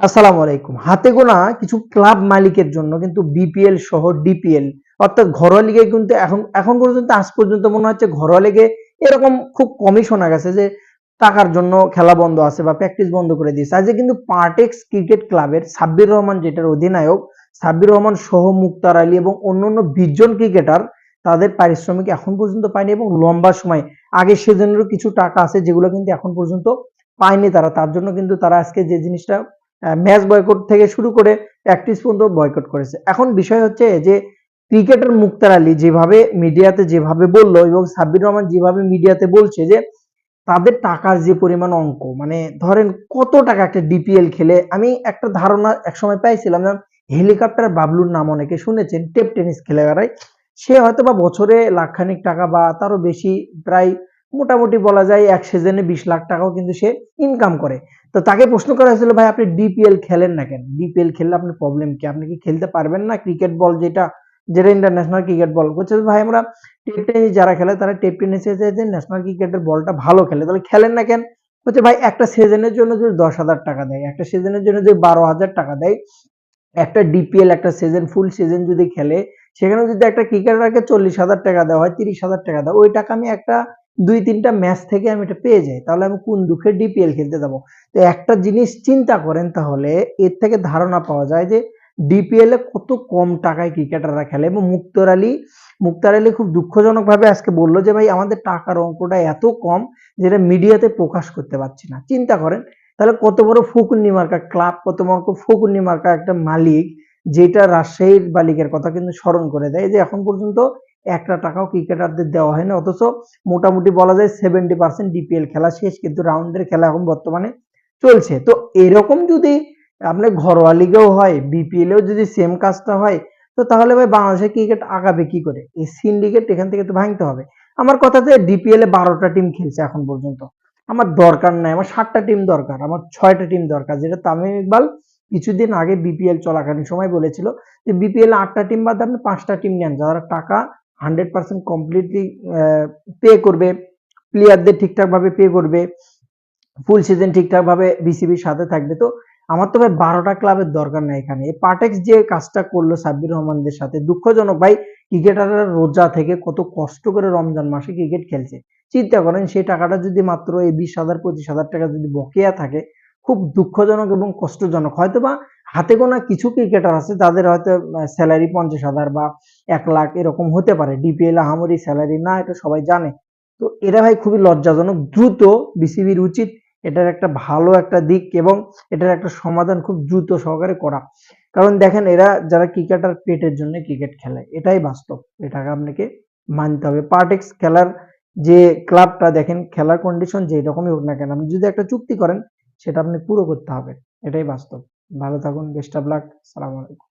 আসসালামু আলাইকুম। হাতে গোনা কিছু ক্লাব মালিকের জন্য কিন্তু বিপিএল সহ ডিপিএল, অর্থাৎ ঘরোয়া লিগে কিন্তু এখন এখন পর্যন্ত, আজ পর্যন্ত মনে হচ্ছে ঘরোয়া লিগে এরকম খুব কমই শোনা গেছে যে টাকার জন্য খেলা বন্ধ আছে বা প্র্যাকটিস বন্ধ করে দিয়েছে। আজকে কিন্তু পার্টেক্স ক্রিকেট ক্লাবের সাব্বির রহমান যেটার অধিনায়ক, সাব্বির রহমান সহ মুক্তার আলী এবং অন্যান্য বিশজন ক্রিকেটার তাদের পারিশ্রমিক এখন পর্যন্ত পায়নি এবং লম্বা সময় আগে সেজনেরও কিছু টাকা আছে যেগুলো কিন্তু এখন পর্যন্ত পায়নি তারা। তার জন্য কিন্তু তারা আজকে যে জিনিসটা ম্যাচ বয়কট থেকে শুরু করে প্র্যাকটিস পর্যন্ত বয়কট করেছে। এখন বিষয় হচ্ছে যে ক্রিকেটার মুক্তার আলী যেভাবে মিডিয়াতে যেভাবে বলল এবং সাব্বির রহমান যেভাবে মিডিয়াতে বলছে যে, তাদের টাকার যে পরিমাণ অঙ্ক মানে ধরেন কত টাকা একটা ডিপিএল খেলে, আমি একটা ধারণা একসময় পাইছিলাম যেমন হেলিকপ্টার বাবলুর নাম অনেকে শুনেছেন, টেপ টেনিস খেলে বেড়ায়। সে হয়তো বা বছরে লাখখানিক টাকা বা তারও বেশি, প্রায় মোটামুটি বলা যায় এক সিজনে বিশ লাখ টাকাও কিন্তু সে ইনকাম করে। তো তাকে প্রশ্ন করা হয়েছিল, ভাই, আপনি ডিপিএল খেলেন না কেন? ডিপিএল খেললে আপনার প্রবলেম কি? আপনি কি খেলতে পারবেন না? ক্রিকেট বল যেটা যেটা ইন্টারন্যাশনাল ক্রিকেট বল বলছে, ভাই, আমরা টেপ টেনিস যারা খেলে, তারা টেপ টেনিসে যে ন্যাশনাল ক্রিকেটের বলটা ভালো খেলে, তাহলে খেলেন না কেন? বলছে, ভাই, একটা সিজনের জন্য যদি দশ হাজার টাকা দেয়, একটা সিজনের জন্য যদি বারো হাজার টাকা দেয়, একটা ডিপিএল একটা সিজন ফুল সিজন যদি খেলে, সেখানে যদি একটা ক্রিকেটারকে চল্লিশ হাজার টাকা দেওয়া হয়, তিরিশ হাজার টাকা দেওয়া ওই টাকা আমি একটা দুই তিনটা ম্যাচ থেকে আমি এটা পেয়ে যাই, তাহলে আমি কোন দুঃখে ডিপিএল খেলতে যাব? তো একটা জিনিস চিন্তা করেন তাহলে, এর থেকে ধারণা পাওয়া যায় যে ডিপিএল এ কত কম টাকায় ক্রিকেটাররা খেলে এবং মুক্তর আলী, মুক্তার আলী খুব দুঃখজনক ভাবে আজকে বলল যে, ভাই, আমাদের টাকার অঙ্কটা এত কম যেটা মিডিয়াতে প্রকাশ করতে পারছি না। চিন্তা করেন, তাহলে কত বড় ফকুন্নি মার্কা ক্লাব কত বড় ফকুন্নি মার্কা একটা মালিক, যেটা রাজশাহীর বালিকের কথা কিন্তু স্মরণ করে দেয় যে এখন পর্যন্ত একটা টাকাও ক্রিকেটারদের দেওয়া হয় না। অথচ মোটামুটি বলা যায় সেভেন্টি পার্সেন্ট ডিপিএল খেলা শেষ, কিন্তু রাউন্ডের খেলা এখন বর্তমানে চলছে। তো এরকম যদি আপনার ঘরোয়া লিগেও হয় বিপিএলেও যদি সেম কাজটা হয়, তো তাহলে ভাই বাংলাদেশের ক্রিকেট আগাবে কি করে? এই সিন্ডিকেট এখান থেকে তো ভাঙতে হবে। আমার কথাতে ডিপিএল এ বারোটা টিম খেলছে এখন পর্যন্ত, আমার দরকার নাই। আমার সাতটা টিম দরকার, আমার ছয়টা টিম দরকার। যেটা তামিম ইকবাল কিছুদিন আগে বিপিএল চলাকালীন সময় বলেছিল যে বিপিএল আটটা টিম বাদ আপনি পাঁচটা টিম নেন। যারা টাকা হান্ড্রেড পার্সেন্ট কমপ্লিটলি পে করবে। প্লেয়ারদের ঠিকঠাকভাবে পে করবে। ফুল সিজন ঠিকঠাকভাবে বিসিবির সাথে থাকবে। তো আমার তো ভাই বারোটা ক্লাবের দরকার নাই এখানে। পার্টেক্স যে কাজটা করল সাব্বির রহমানদের সাথে, দুঃখজনক ভাই ক্রিকেটাররা রোজা থেকে কত কষ্ট করে রমজান মাসে ক্রিকেট খেলছে। চিন্তা করেন, সেই টাকাটা যদি মাত্র এই বিশ হাজার, পঁচিশ হাজার টাকা যদি বকেয়া থাকে, খুব দুঃখজনক এবং কষ্টজনক। হয়তো বা হাতে গোনা কিছু ক্রিকেটার আছে তাদের হয়তো স্যালারি পঞ্চাশ হাজার বা এক লাখ এরকম হতে পারে। ডিপিএল আহামরি স্যালারি না, এটা সবাই জানে। তো এটা ভাই খুবই লজ্জাজনক, দ্রুত বিসিবির উচিত এটার একটা ভালো একটা দিক এবং এটার একটা সমাধান খুব দ্রুত সহকারে করা। কারণ দেখেন, এরা যারা ক্রিকেটার পেটের জন্য ক্রিকেট খেলে, এটাই বাস্তব। এটাকে আপনাকে মানতে হবে। পার্টেক্স খেলার যে ক্লাবটা দেখেন খেলার কন্ডিশন যেই রকমই হোক না কেন, আপনি যদি একটা চুক্তি করেন, সেটা আপনি পুরো করতে হবে। এটাই বাস্তব। ভালো থাকুন বেস্ট অফ লাক সালাম আলাইকুম